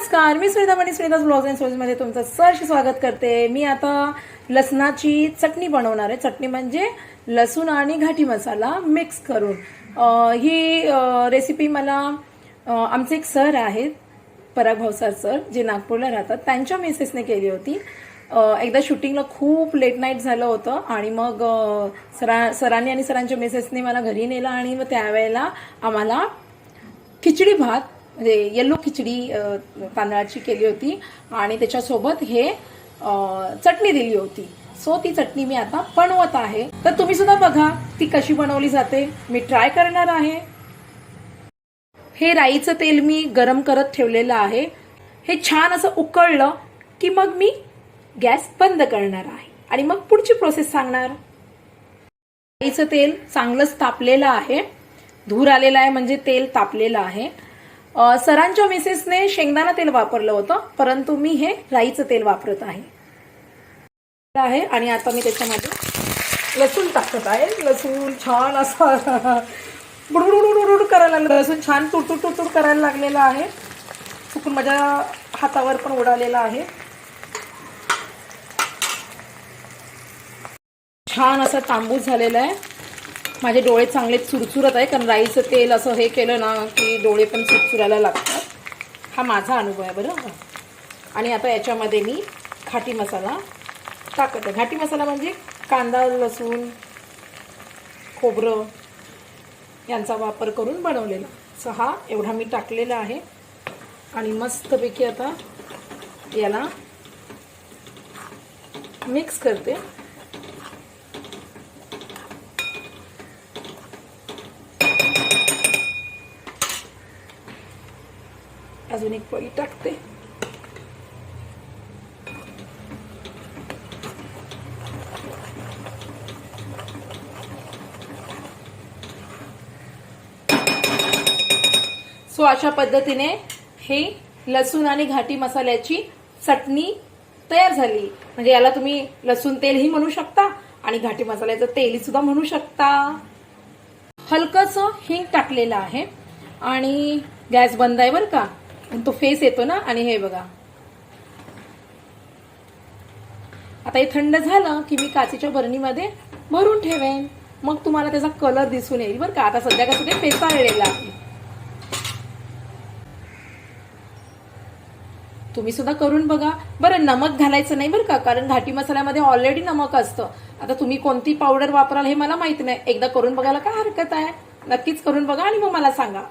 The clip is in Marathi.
नमस्कार मी सुनीता मणी सुनीता ब्लॉग अँडमध्ये तुमचं सहर्ष स्वागत करते. मी आता लसणाची चटणी बनवणार आहे. चटणी म्हणजे लसूण आणि घाटी मसाला मिक्स करून. ही रेसिपी मला आमचे एक सर आहेत पराग भावसार सर जे नागपूरला राहतात. त्यांच्या मिसेसने केली होती. एकदा शूटिंगला खूप लेट नाईट झालं होतं आणि मग सरा सरांनी आणि सरांच्या मिसेसने मला घरी नेलं आणि मग त्यावेळेला आम्हाला खिचडी भात म्हणजे येल्लो खिचडी तांदळाची केली होती आणि त्याच्यासोबत हे चटणी दिली होती. सो ती चटणी मी आता बनवत आहे. तर तुम्ही सुद्धा बघा ती कशी बनवली जाते. मी ट्राय करणार आहे. हे राईचं तेल मी गरम करत ठेवलेलं आहे. हे छान असं उकळलं की मग मी गॅस बंद करणार आहे. आणि मग पुढची प्रोसेस सांगणार. राईचं तेल चांगलंच तापलेलं आहे. धूर आलेला आहे म्हणजे तेल तापलेलं आहे. सरांच्या मिसेसने शेंगदाणा तेल वापरलं होतं परंतु मी हे राईचं तेल वापरत आहे. आहे आणि आता मी त्याच्यामध्ये लसूण टाकत आहे. लसूण छान असा बुडबुडबुडबुड करायला लागलं. लसूण छान तुटूट तुटूट करायला लागलेला आहे. चुकून माझ्या हातावर पण उडालेला आहे. छान असा तांबूस झालेला आहे. माझे डोळे चांगले चुरचुरत आहे कारण राईचं तेल असं हे केलं ना की डोळे पण चुरचुरायला लागतात. हा माझा अनुभव आहे बरं. आणि आता याच्यामध्ये मी घाटी मसाला टाकत. आहे घाटी मसाला म्हणजे कांदा लसूण खोबरं यांचा वापर करून बनवलेला. सो हा एवढा मी टाकलेला आहे. आणि मस्तपैकी आता याला मिक्स करते. अजून एक पळी टाकते सो अशा पद्धतीने हे लसूण आणि घाटी मसाल्याची चटणी तयार झाली. म्हणजे याला तुम्ही लसूण तेलही म्हणू शकता आणि घाटी मसाल्याचं तेल सुद्धा म्हणू शकता. हलकंसं हिंग टाकलेलं आहे. आणि गॅस बंद आहे बरं का? आणि तो फेस येतो ना आणि हे बघा. आता हे थंड झालं की मी काचेच्या बरणीमध्ये भरून ठेवेन. मग तुम्हाला त्याचा कलर दिसून येईल बरं का. आता सध्या कसं ते फेसाळलेलं आहे. तुम्ही सुद्धा करून बघा. बरं नमक घालायचं नाही बरं का कारण घाटी मसाल्यामध्ये ऑलरेडी नमक असतं. आता तुम्ही कोणती पावडर वापराल हे मला माहीत नाही. एकदा करून बघायला काय हरकत आहे? नक्कीच करून बघा आणि मग मला सांगा.